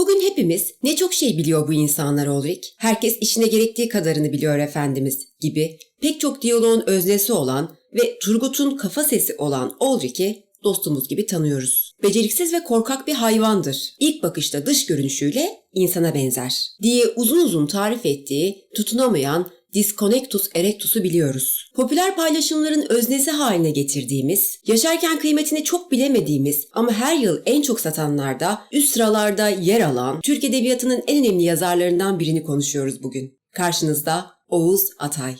Bugün hepimiz ne çok şey biliyor bu insanlar Ulrich. Herkes işine gerektiği kadarını biliyor efendimiz gibi pek çok diyaloğun öznesi olan ve Turgut'un kafa sesi olan Ulrich'i dostumuz gibi tanıyoruz. Beceriksiz ve korkak bir hayvandır. İlk bakışta dış görünüşüyle insana benzer diye uzun uzun tarif ettiği tutunamayan Disconnectus erectus'u biliyoruz. Popüler paylaşımların öznesi haline getirdiğimiz, yaşarken kıymetini çok bilemediğimiz ama her yıl en çok satanlarda üst sıralarda yer alan Türk Edebiyatı'nın en önemli yazarlarından birini konuşuyoruz bugün. Karşınızda Oğuz Atay.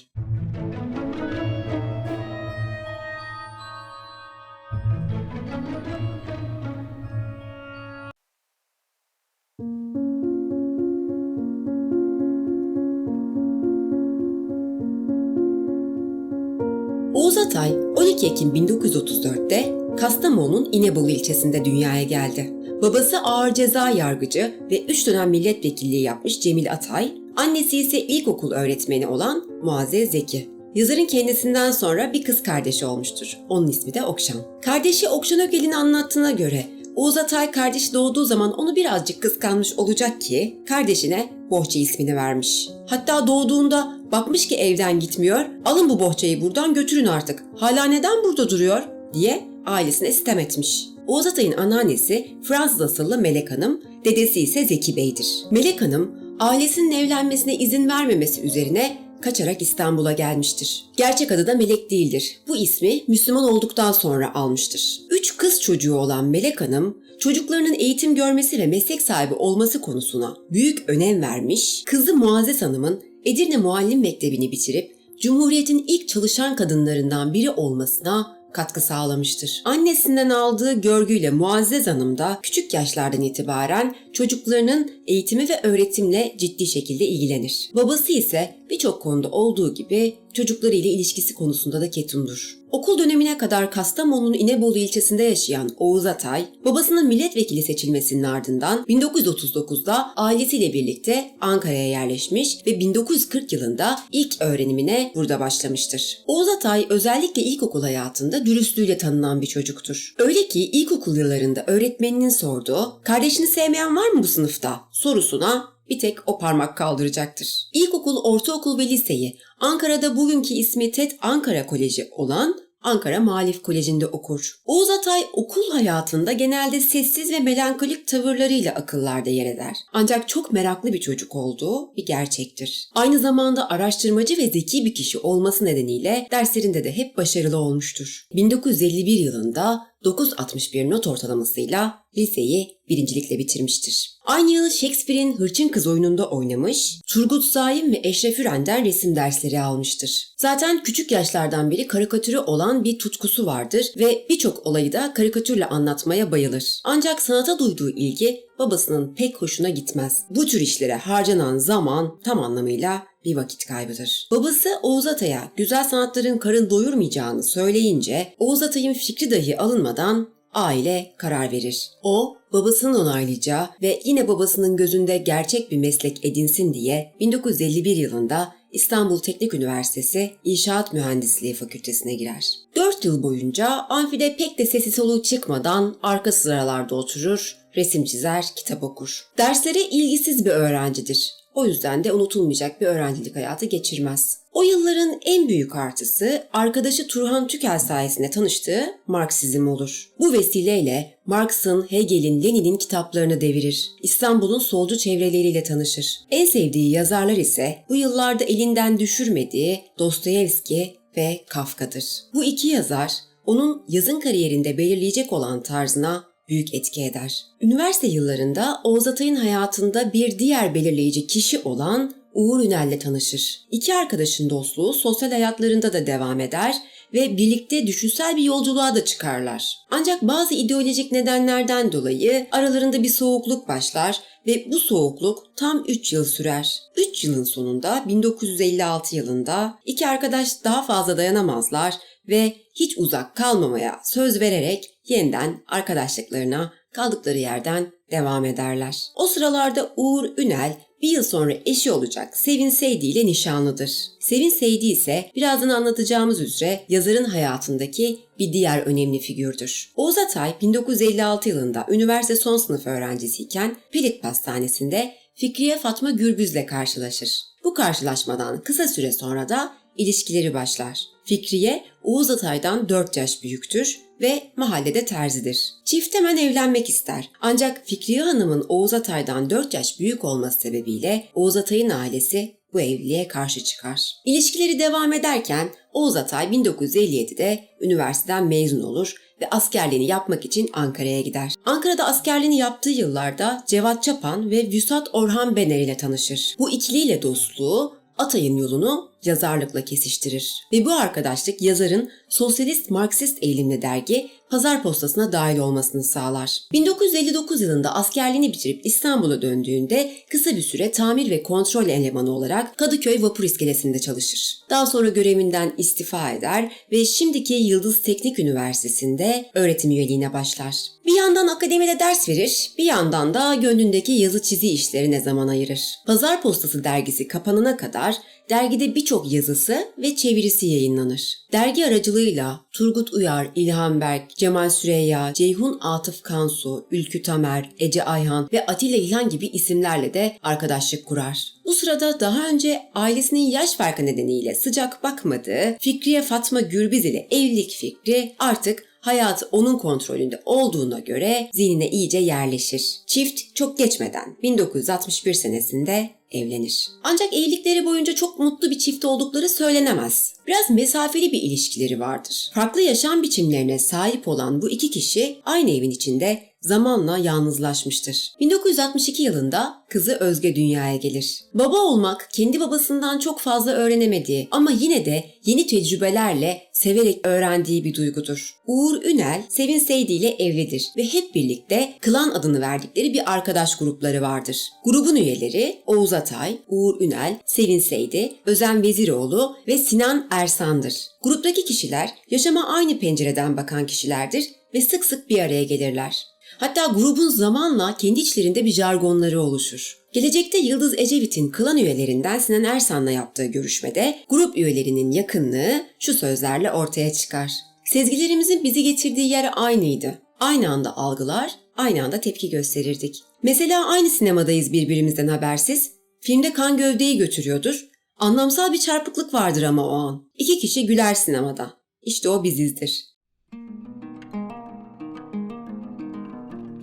Oğuz Atay 12 Ekim 1934'te Kastamonu'nun İnebolu ilçesinde dünyaya geldi. Babası ağır ceza yargıcı ve 3 dönem milletvekilliği yapmış Cemil Atay, annesi ise ilkokul öğretmeni olan Muazzez Zeki. Yazarın kendisinden sonra bir kız kardeşi olmuştur. Onun ismi de Okşan. Kardeşi Okşan Ögel'in anlattığına göre Oğuz Atay kardeşi doğduğu zaman onu birazcık kıskanmış olacak ki kardeşine Bohça ismini vermiş. Hatta doğduğunda bakmış ki evden gitmiyor, alın bu bohçayı buradan götürün artık. Hala neden burada duruyor diye ailesine sitem etmiş. Oğuz Atay'ın anneannesi Fransız asıllı Melek Hanım, dedesi ise Zeki Bey'dir. Melek Hanım ailesinin evlenmesine izin vermemesi üzerine kaçarak İstanbul'a gelmiştir. Gerçek adı da Melek değildir. Bu ismi Müslüman olduktan sonra almıştır. Üç kız çocuğu olan Melek Hanım, çocuklarının eğitim görmesi ve meslek sahibi olması konusuna büyük önem vermiş, kızı Muazzez Hanım'ın Edirne Muallim Mektebi'ni bitirip Cumhuriyet'in ilk çalışan kadınlarından biri olmasına katkı sağlamıştır. Annesinden aldığı görgüyle Muazzez Hanım da küçük yaşlardan itibaren çocuklarının eğitimi ve öğretimle ciddi şekilde ilgilenir. Babası ise birçok konuda olduğu gibi çocukları ile ilişkisi konusunda da ketumdur. Okul dönemine kadar Kastamonu'nun İnebolu ilçesinde yaşayan Oğuz Atay, babasının milletvekili seçilmesinin ardından 1939'da ailesiyle birlikte Ankara'ya yerleşmiş ve 1940 yılında ilk öğrenimine burada başlamıştır. Oğuz Atay özellikle ilkokul hayatında dürüstlüğüyle tanınan bir çocuktur. Öyle ki ilkokul yıllarında öğretmeninin sorduğu "Kardeşini sevmeyen var mı bu sınıfta?" sorusuna bir tek o parmak kaldıracaktır. İlkokul, ortaokul ve liseyi Ankara'da bugünkü ismi TED Ankara Koleji olan Ankara Malif Koleji'nde okur. Oğuz Atay okul hayatında genelde sessiz ve melankolik tavırlarıyla akıllarda yer eder. Ancak çok meraklı bir çocuk olduğu bir gerçektir. Aynı zamanda araştırmacı ve zeki bir kişi olması nedeniyle derslerinde de hep başarılı olmuştur. 1951 yılında 9.61 not ortalamasıyla liseyi birincilikle bitirmiştir. Aynı yıl Shakespeare'in Hırçın Kız oyununda oynamış, Turgut Saim ve Eşref Üren'den resim dersleri almıştır. Zaten küçük yaşlardan beri karikatürü olan bir tutkusu vardır ve birçok olayı da karikatürle anlatmaya bayılır. Ancak sanata duyduğu ilgi babasının pek hoşuna gitmez. Bu tür işlere harcanan zaman tam anlamıyla bir vakit kaybıdır. Babası Oğuz Atay'a güzel sanatların karın doyurmayacağını söyleyince Oğuz Atay'ın fikri dahi alınmadan aile karar verir. O babasının onaylayacağı ve yine babasının gözünde gerçek bir meslek edinsin diye 1951 yılında İstanbul Teknik Üniversitesi İnşaat Mühendisliği Fakültesine girer. 4 yıl boyunca amfide pek de sesi soluğu çıkmadan arka sıralarda oturur, resim çizer, kitap okur. Derslere ilgisiz bir öğrencidir. O yüzden de unutulmayacak bir öğrencilik hayatı geçirmez. O yılların en büyük artısı arkadaşı Turhan Tükel sayesinde tanıştığı Marksizm olur. Bu vesileyle Marx'ın, Hegel'in, Lenin'in kitaplarını devirir. İstanbul'un solcu çevreleriyle tanışır. En sevdiği yazarlar ise bu yıllarda elinden düşürmediği Dostoyevski ve Kafka'dır. Bu iki yazar onun yazın kariyerinde belirleyecek olan tarzına büyük etki eder. Üniversite yıllarında Oğuz Atay'ın hayatında bir diğer belirleyici kişi olan Uğur Ünel'le tanışır. İki arkadaşın dostluğu sosyal hayatlarında da devam eder ve birlikte düşünsel bir yolculuğa da çıkarlar. Ancak bazı ideolojik nedenlerden dolayı aralarında bir soğukluk başlar ve bu soğukluk tam 3 yıl sürer. 3 yılın sonunda 1956 yılında iki arkadaş daha fazla dayanamazlar ve hiç uzak kalmamaya söz vererek yeniden arkadaşlıklarına kaldıkları yerden devam ederler. O sıralarda Uğur Ünel bir yıl sonra eşi olacak Sevin Seydi ile nişanlıdır. Sevin Seydi ise birazdan anlatacağımız üzere yazarın hayatındaki bir diğer önemli figürdür. Oğuz Atay 1956 yılında üniversite son sınıf öğrencisiyken Pilit Pastanesi'nde Fikriye Fatma Gürbüz'le karşılaşır. Bu karşılaşmadan kısa süre sonra da ilişkileri başlar. Fikriye Oğuz Atay'dan 4 yaş büyüktür ve mahallede terzidir. Çift hemen evlenmek ister. Ancak Fikriye Hanım'ın Oğuz Atay'dan 4 yaş büyük olması sebebiyle Oğuz Atay'ın ailesi bu evliliğe karşı çıkar. İlişkileri devam ederken Oğuz Atay 1957'de üniversiteden mezun olur ve askerliğini yapmak için Ankara'ya gider. Ankara'da askerliğini yaptığı yıllarda Cevat Çapan ve Vüsat Orhan Bener ile tanışır. Bu ikiliyle dostluğu Atay'ın yolunu yazarlıkla kesiştirir. Ve bu arkadaşlık yazarın sosyalist Marksist eğilimli dergi Pazar Postası'na dahil olmasını sağlar. 1959 yılında askerliğini bitirip İstanbul'a döndüğünde kısa bir süre tamir ve kontrol elemanı olarak Kadıköy Vapur İskelesi'nde çalışır. Daha sonra görevinden istifa eder ve şimdiki Yıldız Teknik Üniversitesi'nde öğretim üyeliğine başlar. Bir yandan akademide ders verir, bir yandan da gönlündeki yazı çizi işlerine zaman ayırır. Pazar Postası dergisi kapanana kadar dergide birçok yazısı ve çevirisi yayınlanır. Dergi aracılığıyla Turgut Uyar, İlhan Berk, Cemal Süreyya, Ceyhun Atıf Kansu, Ülkü Tamer, Ece Ayhan ve Atilla İlhan gibi isimlerle de arkadaşlık kurar. Bu sırada daha önce ailesinin yaş farkı nedeniyle sıcak bakmadığı Fikriye Fatma Gürbüz ile evlilik fikri artık hayatı onun kontrolünde olduğuna göre zihnine iyice yerleşir. Çift çok geçmeden 1961 senesinde evlenir. Ancak evlilikleri boyunca çok mutlu bir çift oldukları söylenemez. Biraz mesafeli bir ilişkileri vardır. Farklı yaşam biçimlerine sahip olan bu iki kişi aynı evin içinde zamanla yalnızlaşmıştır. 1962 yılında kızı Özge dünyaya gelir. Baba olmak kendi babasından çok fazla öğrenemediği ama yine de yeni tecrübelerle severek öğrendiği bir duygudur. Uğur Ünel, Sevin Seydi ile evlidir ve hep birlikte klan adını verdikleri bir arkadaş grupları vardır. Grubun üyeleri Oğuz Atay, Uğur Ünel, Sevin Seydi, Özen Veziroğlu ve Sinan Ersan'dır. Gruptaki kişiler yaşama aynı pencereden bakan kişilerdir ve sık sık bir araya gelirler. Hatta grubun zamanla kendi içlerinde bir jargonları oluşur. Gelecekte Yıldız Ecevit'in klan üyelerinden Sinan Ersan'la yaptığı görüşmede grup üyelerinin yakınlığı şu sözlerle ortaya çıkar. Sezgilerimizin bizi getirdiği yer aynıydı. Aynı anda algılar, aynı anda tepki gösterirdik. Mesela aynı sinemadayız birbirimizden habersiz. Filmde kan gövdeyi götürüyordur. Anlamsal bir çarpıklık vardır ama o an. İki kişi güler sinemada. İşte o bizizdir.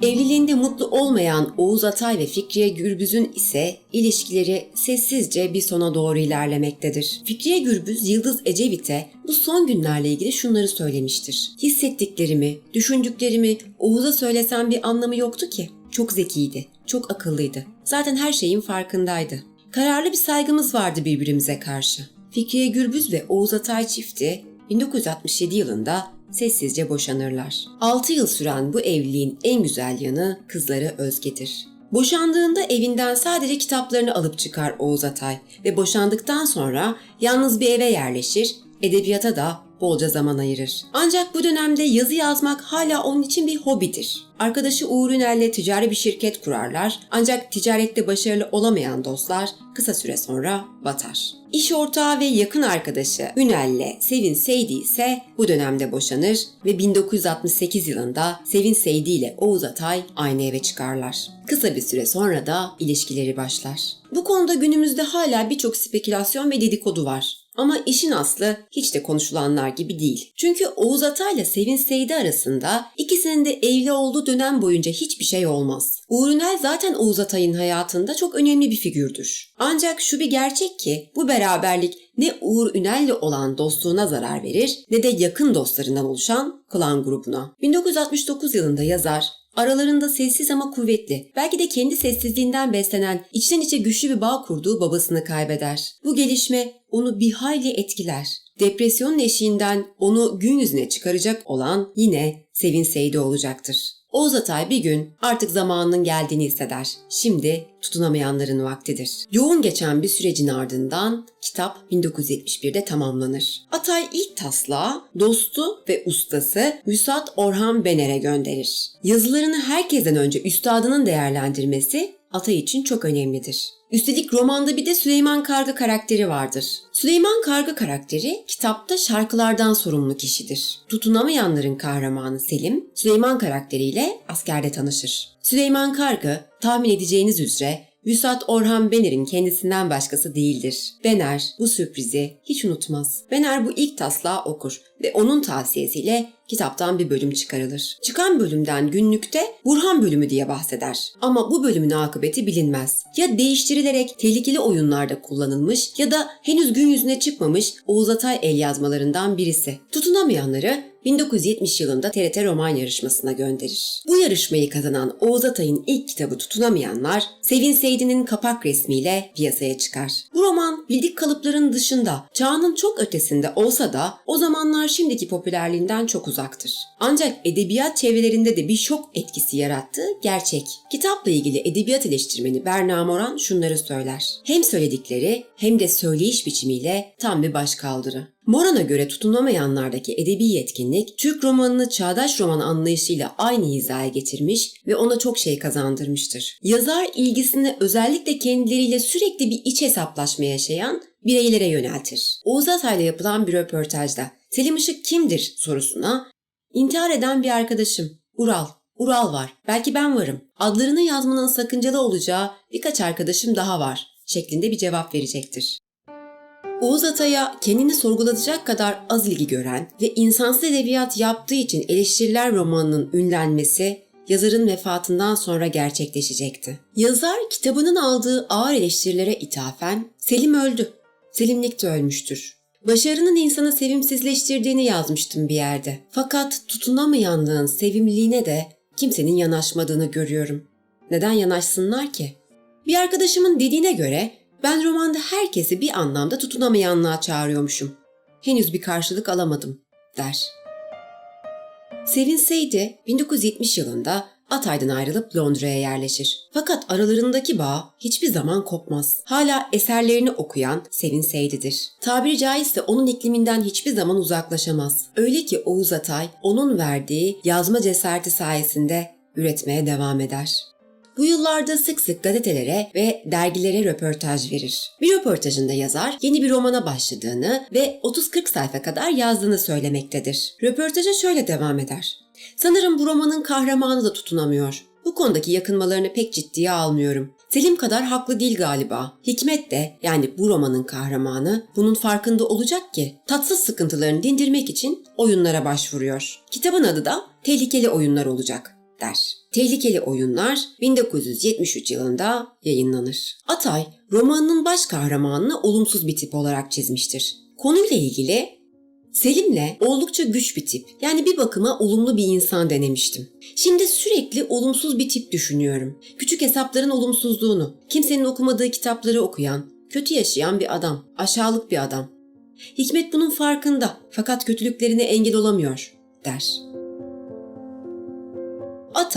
Evliliğinde mutlu olmayan Oğuz Atay ve Fikriye Gürbüz'ün ise ilişkileri sessizce bir sona doğru ilerlemektedir. Fikriye Gürbüz Yıldız Ecevit'e bu son günlerle ilgili şunları söylemiştir. Hissettiklerimi, düşündüklerimi Oğuz'a söylesem bir anlamı yoktu ki. Çok zekiydi, çok akıllıydı. Zaten her şeyin farkındaydı. Kararlı bir saygımız vardı birbirimize karşı. Fikriye Gürbüz ve Oğuz Atay çifti 1967 yılında sessizce boşanırlar. 6 yıl süren bu evliliğin en güzel yanı kızları Özge'dir. Boşandığında evinden sadece kitaplarını alıp çıkar Oğuz Atay ve boşandıktan sonra yalnız bir eve yerleşir, edebiyata da bolca zaman ayırır. Ancak bu dönemde yazı yazmak hala onun için bir hobidir. Arkadaşı Uğur Ünel'le ticari bir şirket kurarlar ancak ticarette başarılı olamayan dostlar kısa süre sonra batar. İş ortağı ve yakın arkadaşı Ünel'le Sevin Seydi ise bu dönemde boşanır ve 1968 yılında Sevin Seydi ile Oğuz Atay aynı eve çıkarlar. Kısa bir süre sonra da ilişkileri başlar. Bu konuda günümüzde hala birçok spekülasyon ve dedikodu var. Ama işin aslı hiç de konuşulanlar gibi değil. Çünkü Oğuz Atay ile Sevin Seydi arasında ikisinin de evli olduğu dönem boyunca hiçbir şey olmaz. Uğur Ünel zaten Oğuz Atay'ın hayatında çok önemli bir figürdür. Ancak şu bir gerçek ki bu beraberlik ne Uğur Ünel'le olan dostluğuna zarar verir ne de yakın dostlarından oluşan klan grubuna. 1969 yılında yazar Aralarında sessiz ama kuvvetli, belki de kendi sessizliğinden beslenen, içten içe güçlü bir bağ kurduğu babasını kaybeder. Bu gelişme onu bir hayli etkiler. Depresyonun eşiğinden onu gün yüzüne çıkaracak olan yine sevinseydi olacaktır. Oğuz Atay bir gün artık zamanının geldiğini hisseder. Şimdi tutunamayanların vaktidir. Yoğun geçen bir sürecin ardından kitap 1971'de tamamlanır. Atay ilk taslağı dostu ve ustası Müsat Orhan Bener'e gönderir. Yazılarını herkesten önce üstadının değerlendirmesi Atay için çok önemlidir. Üstelik romanda bir de Süleyman Kargı karakteri vardır. Süleyman Kargı karakteri kitapta şarkılardan sorumlu kişidir. Tutunamayanların kahramanı Selim, Süleyman karakteriyle askerde tanışır. Süleyman Kargı, tahmin edeceğiniz üzere Vüsat Orhan Bener'in kendisinden başkası değildir. Bener bu sürprizi hiç unutmaz. Bener bu ilk taslağı okur ve onun tavsiyesiyle kitaptan bir bölüm çıkarılır. Çıkan bölümden günlükte Burhan bölümü diye bahseder. Ama bu bölümün akıbeti bilinmez. Ya değiştirilerek tehlikeli oyunlarda kullanılmış ya da henüz gün yüzüne çıkmamış Oğuz Atay el yazmalarından birisi. Tutunamayanları 1970 yılında TRT roman yarışmasına gönderir. Bu yarışmayı kazanan Oğuz Atay'ın ilk kitabı Tutunamayanlar, Sevin Seydi'nin kapak resmiyle piyasaya çıkar. Bu roman bildik kalıpların dışında, çağının çok ötesinde olsa da o zamanlar şimdiki popülerliğinden çok uzaktır. Ancak edebiyat çevrelerinde de bir şok etkisi yarattığı gerçek. Kitapla ilgili edebiyat eleştirmeni Berna Moran şunları söyler. Hem söyledikleri hem de söyleyiş biçimiyle tam bir başkaldırı. Moran'a göre tutunamayanlardaki edebi yetkinlik, Türk romanını çağdaş roman anlayışıyla aynı hizaya getirmiş ve ona çok şey kazandırmıştır. Yazar ilgisini özellikle kendileriyle sürekli bir iç hesaplaşma yaşayan bireylere yöneltir. Oğuz Atay'la yapılan bir röportajda Selim Işık kimdir sorusuna intihar eden bir arkadaşım Ural, Ural var, belki ben varım. Adlarını yazmanın sakıncalı olacağı birkaç arkadaşım daha var şeklinde bir cevap verecektir. Oğuz Atay'a kendini sorgulatacak kadar az ilgi gören ve insansız edebiyat yaptığı için eleştiriler romanının ünlenmesi yazarın vefatından sonra gerçekleşecekti. Yazar kitabının aldığı ağır eleştirilere ithafen Selim öldü. Selimlik de ölmüştür. Başarının insanı sevimsizleştirdiğini yazmıştım bir yerde. Fakat tutunamayanlığın sevimliliğine de kimsenin yanaşmadığını görüyorum. Neden yanaşsınlar ki? Bir arkadaşımın dediğine göre ben romanda herkesi bir anlamda tutunamayanlığa çağırıyormuşum. Henüz bir karşılık alamadım, der. Sevinseydi 1970 yılında Atay'dan ayrılıp Londra'ya yerleşir. Fakat aralarındaki bağ hiçbir zaman kopmaz. Hala eserlerini okuyan Sevinseydi'dir. Tabiri caizse onun ikliminden hiçbir zaman uzaklaşamaz. Öyle ki Oğuz Atay onun verdiği yazma cesareti sayesinde üretmeye devam eder. Bu yıllarda sık sık gazetelere ve dergilere röportaj verir. Bir röportajında yazar yeni bir romana başladığını ve 30-40 sayfa kadar yazdığını söylemektedir. Röportaja şöyle devam eder. Sanırım bu romanın kahramanı da tutunamıyor. Bu konudaki yakınmalarını pek ciddiye almıyorum. Selim kadar haklı değil galiba. Hikmet de yani bu romanın kahramanı bunun farkında olacak ki tatsız sıkıntılarını dindirmek için oyunlara başvuruyor. Kitabın adı da Tehlikeli Oyunlar olacak der. Tehlikeli Oyunlar 1973 yılında yayınlanır. Atay romanının baş kahramanını olumsuz bir tip olarak çizmiştir. Konuyla ilgili Selim'le oldukça güç bir tip. Yani bir bakıma olumlu bir insan denemiştim. Şimdi sürekli olumsuz bir tip düşünüyorum. Küçük hesapların olumsuzluğunu, kimsenin okumadığı kitapları okuyan, kötü yaşayan bir adam, aşağılık bir adam. Hikmet bunun farkında fakat kötülüklerine engel olamıyor, der.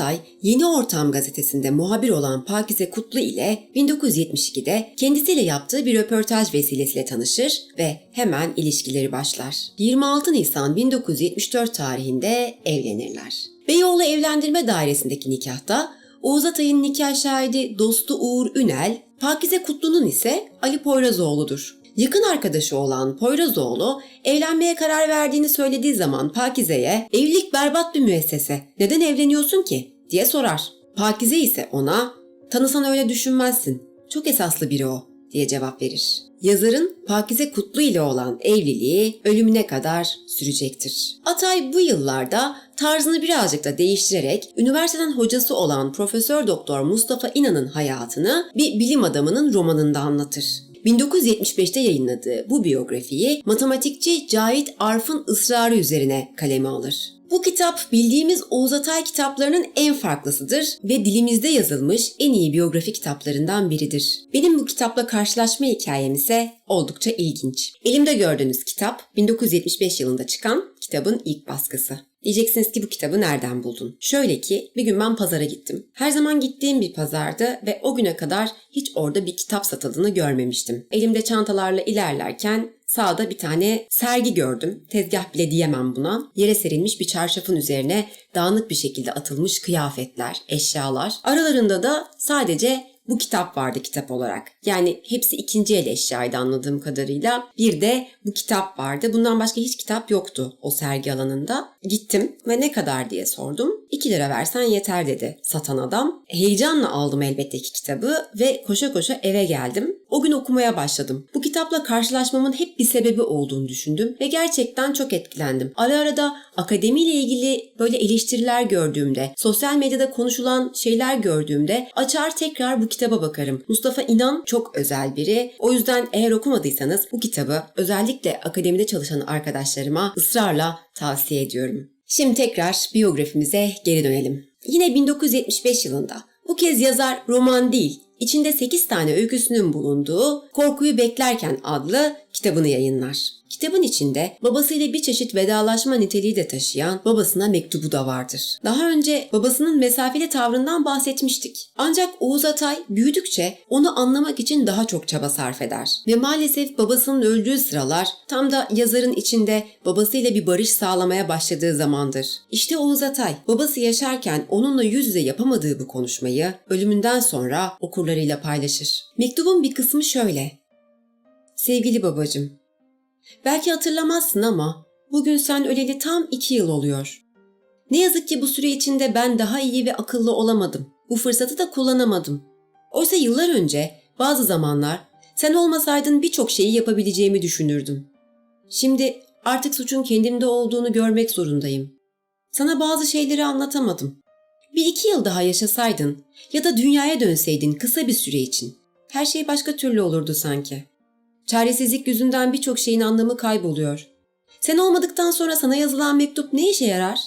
Atay, Yeni Ortam gazetesinde muhabir olan Pakize Kutlu ile 1972'de kendisiyle yaptığı bir röportaj vesilesiyle tanışır ve hemen ilişkileri başlar. 26 Nisan 1974 tarihinde evlenirler. Beyoğlu Evlendirme Dairesi'ndeki nikahta Oğuz Atay'ın nikah şahidi dostu Uğur Ünel, Pakize Kutlu'nun ise Ali Poyrazoğlu'dur. Yakın arkadaşı olan Poyrazoğlu evlenmeye karar verdiğini söylediği zaman Pakize'ye evlilik berbat bir müessese neden evleniyorsun ki diye sorar. Pakize ise ona tanısan öyle düşünmezsin çok esaslı biri o diye cevap verir. Yazarın Pakize Kutlu ile olan evliliği ölümüne kadar sürecektir. Atay bu yıllarda tarzını birazcık da değiştirerek üniversiteden hocası olan Profesör Doktor Mustafa İnan'ın hayatını bir bilim adamının romanında anlatır. 1975'te yayınladığı bu biyografiyi matematikçi Cahit Arf'ın ısrarı üzerine kaleme alır. Bu kitap bildiğimiz Oğuz Atay kitaplarının en farklısıdır ve dilimizde yazılmış en iyi biyografi kitaplarından biridir. Benim bu kitapla karşılaşma hikayem ise oldukça ilginç. Elimde gördüğünüz kitap 1975 yılında çıkan kitabın ilk baskısı. Diyeceksiniz ki bu kitabı nereden buldun? Şöyle ki bir gün ben pazara gittim. Her zaman gittiğim bir pazardı ve o güne kadar hiç orada bir kitap satıldığını görmemiştim. Elimde çantalarla ilerlerken sağda bir tane sergi gördüm. Tezgah bile diyemem buna. Yere serilmiş bir çarşafın üzerine dağınık bir şekilde atılmış kıyafetler, eşyalar. Aralarında da sadece bu kitap vardı kitap olarak. Yani hepsi ikinci el eşyaydı anladığım kadarıyla. Bir de bu kitap vardı. Bundan başka hiç kitap yoktu o sergi alanında. Gittim ve ne kadar diye sordum. 2 lira versen yeter dedi satan adam. Heyecanla aldım elbette ki kitabı ve koşa koşa eve geldim. O gün okumaya başladım. Bu kitapla karşılaşmamın hep bir sebebi olduğunu düşündüm ve gerçekten çok etkilendim. Ara ara da akademiyle ilgili böyle eleştiriler gördüğümde, sosyal medyada konuşulan şeyler gördüğümde açar tekrar bu kitaba bakarım. Mustafa İnan çok özel biri. O yüzden eğer okumadıysanız bu kitabı özellikle akademide çalışan arkadaşlarıma ısrarla tavsiye ediyorum. Şimdi tekrar biyografimize geri dönelim. Yine 1975 yılında bu kez yazar roman değil, içinde 8 tane öyküsünün bulunduğu Korkuyu Beklerken adlı kitabını yayınlar. Kitabın içinde babasıyla bir çeşit vedalaşma niteliği de taşıyan babasına mektubu da vardır. Daha önce babasının mesafeli tavrından bahsetmiştik. Ancak Oğuz Atay büyüdükçe onu anlamak için daha çok çaba sarf eder. Ve maalesef babasının öldüğü sıralar tam da yazarın içinde babasıyla bir barış sağlamaya başladığı zamandır. İşte Oğuz Atay babası yaşarken onunla yüz yüze yapamadığı bu konuşmayı ölümünden sonra okurlarıyla paylaşır. Mektubun bir kısmı şöyle. Sevgili babacım, Belki hatırlamazsın ama bugün sen öleli tam iki yıl oluyor. Ne yazık ki bu süre içinde ben daha iyi ve akıllı olamadım. Bu fırsatı da kullanamadım. Oysa yıllar önce bazı zamanlar sen olmasaydın birçok şeyi yapabileceğimi düşünürdüm. Şimdi artık suçun kendimde olduğunu görmek zorundayım. Sana bazı şeyleri anlatamadım. Bir iki yıl daha yaşasaydın ya da dünyaya dönseydin kısa bir süre için. Her şey başka türlü olurdu sanki. Çaresizlik yüzünden birçok şeyin anlamı kayboluyor. Sen olmadıktan sonra sana yazılan mektup ne işe yarar?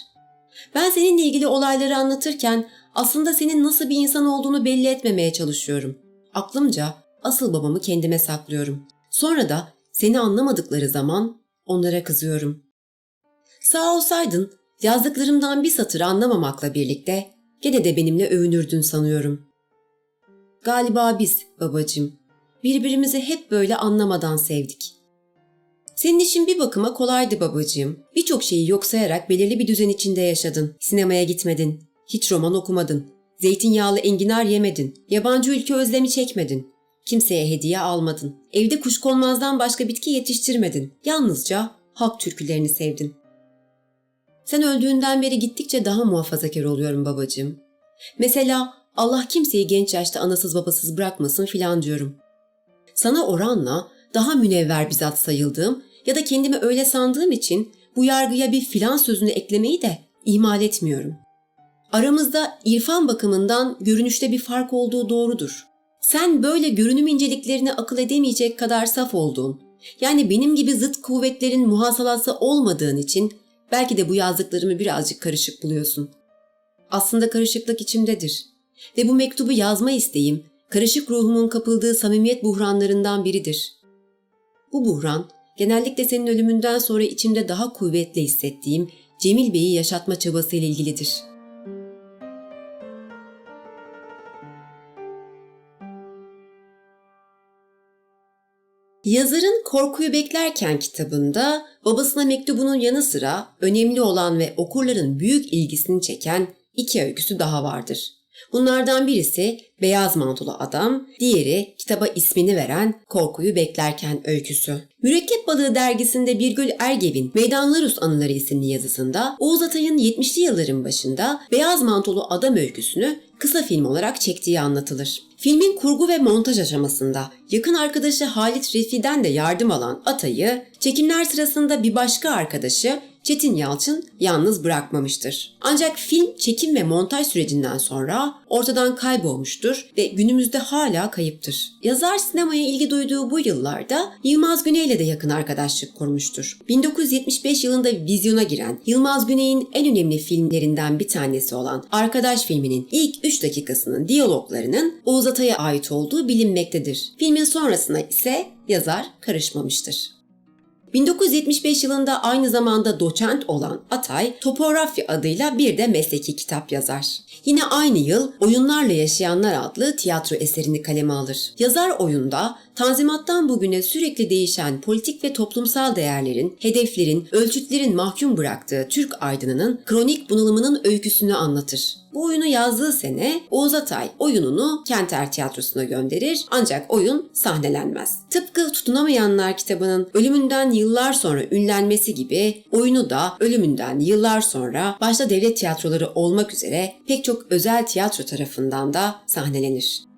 Ben seninle ilgili olayları anlatırken aslında senin nasıl bir insan olduğunu belli etmemeye çalışıyorum. Aklımca asıl babamı kendime saklıyorum. Sonra da seni anlamadıkları zaman onlara kızıyorum. Sağ olsaydın yazdıklarımdan bir satırı anlamamakla birlikte gene de benimle övünürdün sanıyorum. Galiba biz babacığım birbirimizi hep böyle anlamadan sevdik. Senin işin bir bakıma kolaydı babacığım. Birçok şeyi yok sayarak belirli bir düzen içinde yaşadın. Sinemaya gitmedin. Hiç roman okumadın. Zeytinyağlı enginar yemedin. Yabancı ülke özlemi çekmedin. Kimseye hediye almadın. Evde kuşkonmazdan başka bitki yetiştirmedin. Yalnızca halk türkülerini sevdin. Sen öldüğünden beri gittikçe daha muhafazakar oluyorum babacığım. Mesela Allah kimseyi genç yaşta anasız babasız bırakmasın filan diyorum sana oranla daha münevver bir zat sayıldığım ya da kendimi öyle sandığım için bu yargıya bir filan sözünü eklemeyi de ihmal etmiyorum. Aramızda irfan bakımından görünüşte bir fark olduğu doğrudur. Sen böyle görünüm inceliklerini akıl edemeyecek kadar saf olduğun, yani benim gibi zıt kuvvetlerin muhasalası olmadığın için belki de bu yazdıklarımı birazcık karışık buluyorsun. Aslında karışıklık içimdedir ve bu mektubu yazma isteğim karışık ruhumun kapıldığı samimiyet buhranlarından biridir. Bu buhran, genellikle senin ölümünden sonra içimde daha kuvvetli hissettiğim Cemil Bey'i yaşatma çabası ile ilgilidir. Yazarın Korkuyu Beklerken kitabında babasına mektubunun yanı sıra önemli olan ve okurların büyük ilgisini çeken iki öyküsü daha vardır. Bunlardan birisi Beyaz Mantolu Adam, diğeri kitaba ismini veren Korkuyu Beklerken öyküsü. Mürekkep Balığı dergisinde Birgül Ergev'in Meydanlarus Anıları isimli yazısında Oğuz Atay'ın 70'li yılların başında Beyaz Mantolu Adam öyküsünü kısa film olarak çektiği anlatılır. Filmin kurgu ve montaj aşamasında yakın arkadaşı Halit Refi'den de yardım alan Atay'ı çekimler sırasında bir başka arkadaşı Çetin Yalçın yalnız bırakmamıştır. Ancak film çekim ve montaj sürecinden sonra ortadan kaybolmuştur ve günümüzde hala kayıptır. Yazar sinemaya ilgi duyduğu bu yıllarda Yılmaz Güney ile de yakın arkadaşlık kurmuştur. 1975 yılında vizyona giren Yılmaz Güney'in en önemli filmlerinden bir tanesi olan Arkadaş filminin ilk 3 dakikasının diyaloglarının Oğuz Atay'a ait olduğu bilinmektedir. Filmin sonrasına ise yazar karışmamıştır. 1975 yılında aynı zamanda doçent olan Atay, Topografya adıyla bir de mesleki kitap yazar. Yine aynı yıl Oyunlarla Yaşayanlar adlı tiyatro eserini kaleme alır. Yazar oyunda Tanzimattan bugüne sürekli değişen politik ve toplumsal değerlerin, hedeflerin, ölçütlerin mahkum bıraktığı Türk aydınının kronik bunalımının öyküsünü anlatır. Bu oyunu yazdığı sene Oğuz Atay oyununu Kenter Tiyatrosu'na gönderir ancak oyun sahnelenmez. Tıpkı Tutunamayanlar kitabının ölümünden yıllar sonra ünlenmesi gibi oyunu da ölümünden yıllar sonra başta devlet tiyatroları olmak üzere pek çok özel tiyatro tarafından da sahnelenir.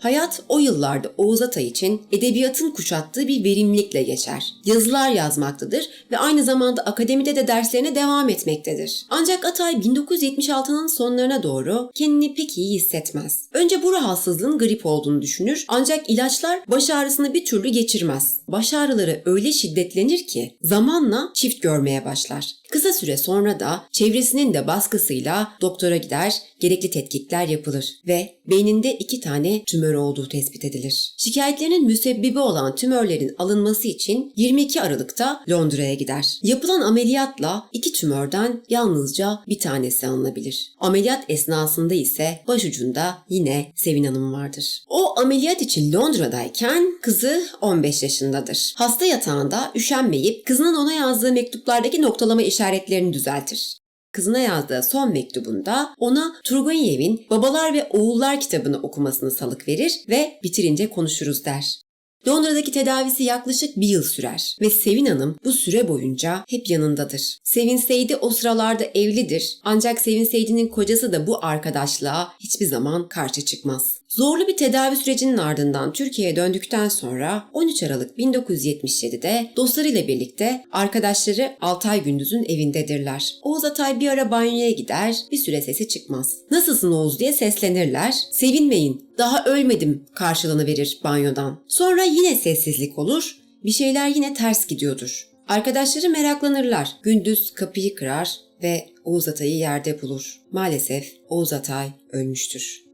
Hayat o yıllarda Oğuz Atay için edebiyatın kuşattığı bir verimlilikle geçer. Yazılar yazmaktadır ve aynı zamanda akademide de derslerine devam etmektedir. Ancak Atay 1976'nın sonlarına doğru kendini pek iyi hissetmez. Önce bu rahatsızlığın grip olduğunu düşünür ancak ilaçlar baş ağrısını bir türlü geçirmez. Baş ağrıları öyle şiddetlenir ki zamanla çift görmeye başlar. Kısa süre sonra da çevresinin de baskısıyla doktora gider, gerekli tetkikler yapılır ve beyninde iki tane tümör olduğu tespit edilir. Şikayetlerinin müsebbibi olan tümörlerin alınması için 22 Aralık'ta Londra'ya gider. Yapılan ameliyatla iki tümörden yalnızca bir tanesi alınabilir. Ameliyat esnasında ise başucunda yine Sevin Hanım vardır. O ameliyat için Londra'dayken kızı 15 yaşındadır. Hasta yatağında üşenmeyip kızının ona yazdığı mektuplardaki noktalama işaretlerini düzeltir. Kızına yazdığı son mektubunda ona Turgenev'in Babalar ve Oğullar kitabını okumasını salık verir ve bitirince konuşuruz der. Londra'daki tedavisi yaklaşık bir yıl sürer ve Sevin Hanım bu süre boyunca hep yanındadır. Sevin Seydi o sıralarda evlidir ancak Sevin Seydi'nin kocası da bu arkadaşlığa hiçbir zaman karşı çıkmaz. Zorlu bir tedavi sürecinin ardından Türkiye'ye döndükten sonra 13 Aralık 1977'de dostlarıyla birlikte arkadaşları Altay Gündüz'ün evindedirler. Oğuz Atay bir ara banyoya gider, bir süre sesi çıkmaz. Nasılsın Oğuz diye seslenirler. Sevinmeyin, daha ölmedim karşılığını verir banyodan. Sonra yine sessizlik olur, bir şeyler yine ters gidiyordur. Arkadaşları meraklanırlar. Gündüz kapıyı kırar ve Oğuz Atay'ı yerde bulur. Maalesef Oğuz Atay ölmüştür.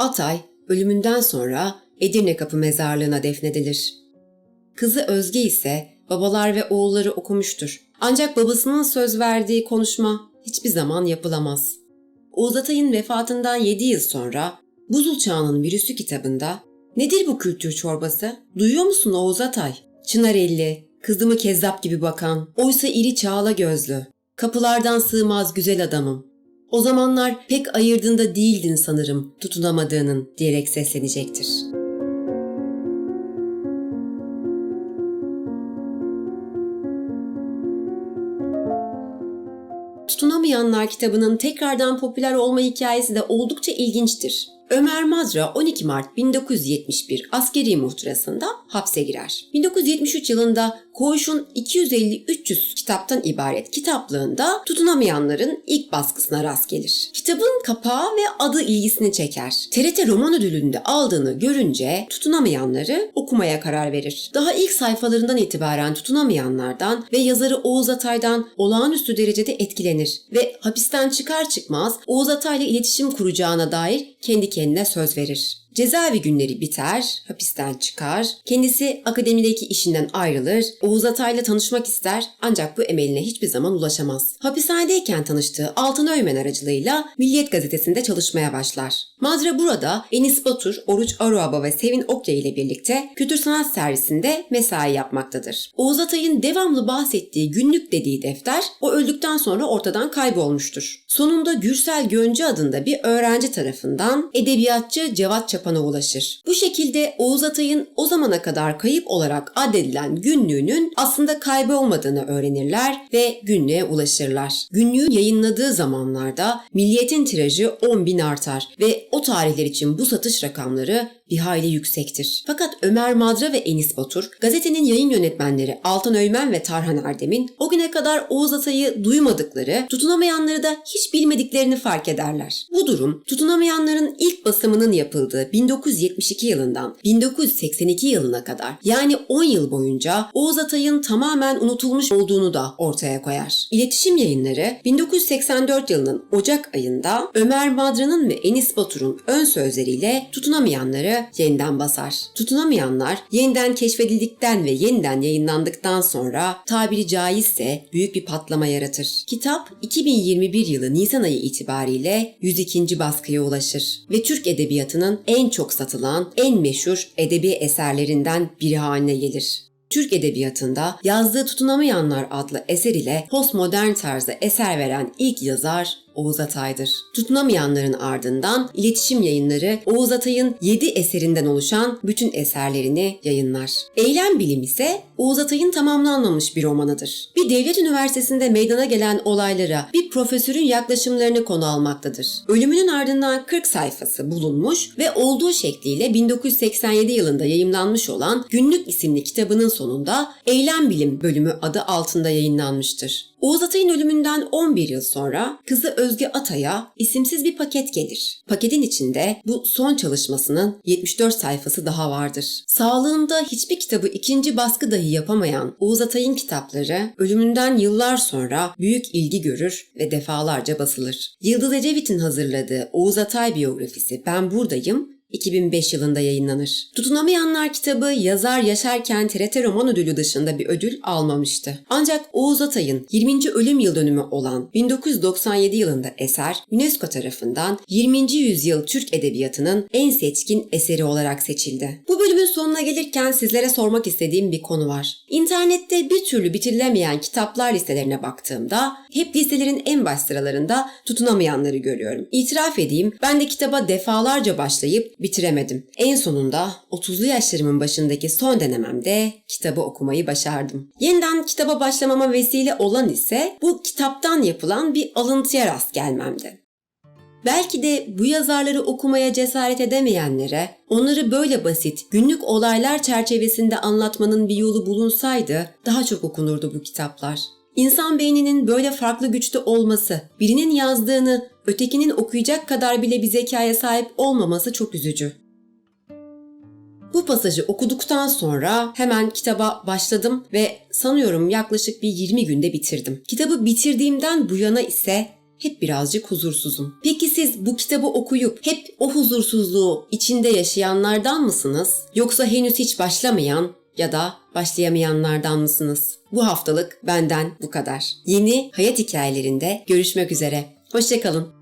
Atay ölümünden sonra Edirne Kapı mezarlığına defnedilir. Kızı Özge ise babalar ve oğulları okumuştur. Ancak babasının söz verdiği konuşma hiçbir zaman yapılamaz. Oğuz Atay'ın vefatından 7 yıl sonra Buzul Çağı'nın Virüsü kitabında Nedir bu kültür çorbası? Duyuyor musun Oğuz Atay? Çınar elli, kızımı kezzap gibi bakan, oysa iri çağla gözlü. Kapılardan sığmaz güzel adamım. O zamanlar pek ayırdığında değildin sanırım tutunamadığının diyerek seslenecektir. Tutunamayanlar kitabının tekrardan popüler olma hikayesi de oldukça ilginçtir. Ömer Madra 12 Mart 1971 askeri muhtırasında hapse girer. 1973 yılında Koğuş'un 250-300 kitaptan ibaret kitaplığında tutunamayanların ilk baskısına rast gelir. Kitabın kapağı ve adı ilgisini çeker. TRT roman ödülünde aldığını görünce tutunamayanları okumaya karar verir. Daha ilk sayfalarından itibaren tutunamayanlardan ve yazarı Oğuz Atay'dan olağanüstü derecede etkilenir ve hapisten çıkar çıkmaz Oğuz Atay'la iletişim kuracağına dair kendi kendine söz verir. Cezaevi günleri biter, hapisten çıkar, kendisi akademideki işinden ayrılır, Oğuz Atay'la tanışmak ister ancak bu emeline hiçbir zaman ulaşamaz. Hapishanedeyken tanıştığı Altın Öymen aracılığıyla Milliyet Gazetesi'nde çalışmaya başlar. Madra burada Enis Batur, Oruç Aruaba ve Sevin Okya ile birlikte kültür sanat servisinde mesai yapmaktadır. Oğuz Atay'ın devamlı bahsettiği günlük dediği defter o öldükten sonra ortadan kaybolmuştur. Sonunda Gürsel Göncü adında bir öğrenci tarafından edebiyatçı Cevat Çapan'a ulaşır. Bu şekilde Oğuz Atay'ın o zamana kadar kayıp olarak addedilen günlüğünün aslında kaybolmadığını öğrenirler ve günlüğe ulaşırlar. Günlüğü yayınladığı zamanlarda Milliyet'in tirajı 10 bin artar ve o tarihler için bu satış rakamları bir hayli yüksektir. Fakat Ömer Madra ve Enis Batur, gazetenin yayın yönetmenleri Altan Öymen ve Tarhan Erdem'in o güne kadar Oğuz Atay'ı duymadıkları, tutunamayanları da hiç bilmediklerini fark ederler. Bu durum, tutunamayanların ilk basımının yapıldığı 1972 yılından 1982 yılına kadar yani 10 yıl boyunca Oğuz Atay'ın tamamen unutulmuş olduğunu da ortaya koyar. İletişim yayınları 1984 yılının Ocak ayında Ömer Madra'nın ve Enis Batur'un ön sözleriyle tutunamayanları yeniden basar. Tutunamayanlar yeniden keşfedildikten ve yeniden yayınlandıktan sonra tabiri caizse büyük bir patlama yaratır. Kitap 2021 yılı Nisan ayı itibariyle 102. baskıya ulaşır ve Türk edebiyatının en çok satılan, en meşhur edebi eserlerinden biri haline gelir. Türk Edebiyatı'nda yazdığı Tutunamayanlar adlı eser ile postmodern tarzda eser veren ilk yazar Oğuz Atay'dır. Tutunamayanların ardından iletişim yayınları Oğuz Atay'ın 7 eserinden oluşan bütün eserlerini yayınlar. Eylem Bilim ise Oğuz Atay'ın tamamlanmamış bir romanıdır. Bir devlet üniversitesinde meydana gelen olaylara bir profesörün yaklaşımlarını konu almaktadır. Ölümünün ardından 40 sayfası bulunmuş ve olduğu şekliyle 1987 yılında yayımlanmış olan Günlük isimli kitabının sonunda Eylem Bilim bölümü adı altında yayınlanmıştır. Oğuz Atay'ın ölümünden 11 yıl sonra kızı Özge Atay'a isimsiz bir paket gelir. Paketin içinde bu son çalışmasının 74 sayfası daha vardır. Sağlığında hiçbir kitabı ikinci baskı dahi yapamayan Oğuz Atay'ın kitapları ölümünden yıllar sonra büyük ilgi görür ve defalarca basılır. Yıldız Ecevit'in hazırladığı Oğuz Atay biyografisi Ben Buradayım 2005 yılında yayınlanır. Tutunamayanlar kitabı yazar yaşarken TRT Roman Ödülü dışında bir ödül almamıştı. Ancak Oğuz Atay'ın 20. ölüm yıl dönümü olan 1997 yılında eser UNESCO tarafından 20. yüzyıl Türk edebiyatının en seçkin eseri olarak seçildi. Bu bölümün sonuna gelirken sizlere sormak istediğim bir konu var. İnternette bir türlü bitirilemeyen kitaplar listelerine baktığımda hep listelerin en baş sıralarında tutunamayanları görüyorum. İtiraf edeyim ben de kitaba defalarca başlayıp bitiremedim. En sonunda 30'lu yaşlarımın başındaki son denememde kitabı okumayı başardım. Yeniden kitaba başlamama vesile olan ise bu kitaptan yapılan bir alıntıya rast gelmemdi. Belki de bu yazarları okumaya cesaret edemeyenlere, onları böyle basit, günlük olaylar çerçevesinde anlatmanın bir yolu bulunsaydı daha çok okunurdu bu kitaplar. İnsan beyninin böyle farklı güçte olması, birinin yazdığını ötekinin okuyacak kadar bile bir zekaya sahip olmaması çok üzücü. Bu pasajı okuduktan sonra hemen kitaba başladım ve sanıyorum yaklaşık bir 20 günde bitirdim. Kitabı bitirdiğimden bu yana ise hep birazcık huzursuzum. Peki siz bu kitabı okuyup hep o huzursuzluğu içinde yaşayanlardan mısınız? Yoksa henüz hiç başlamayan ya da başlayamayanlardan mısınız? Bu haftalık benden bu kadar. Yeni hayat hikayelerinde görüşmek üzere. Hoşçakalın.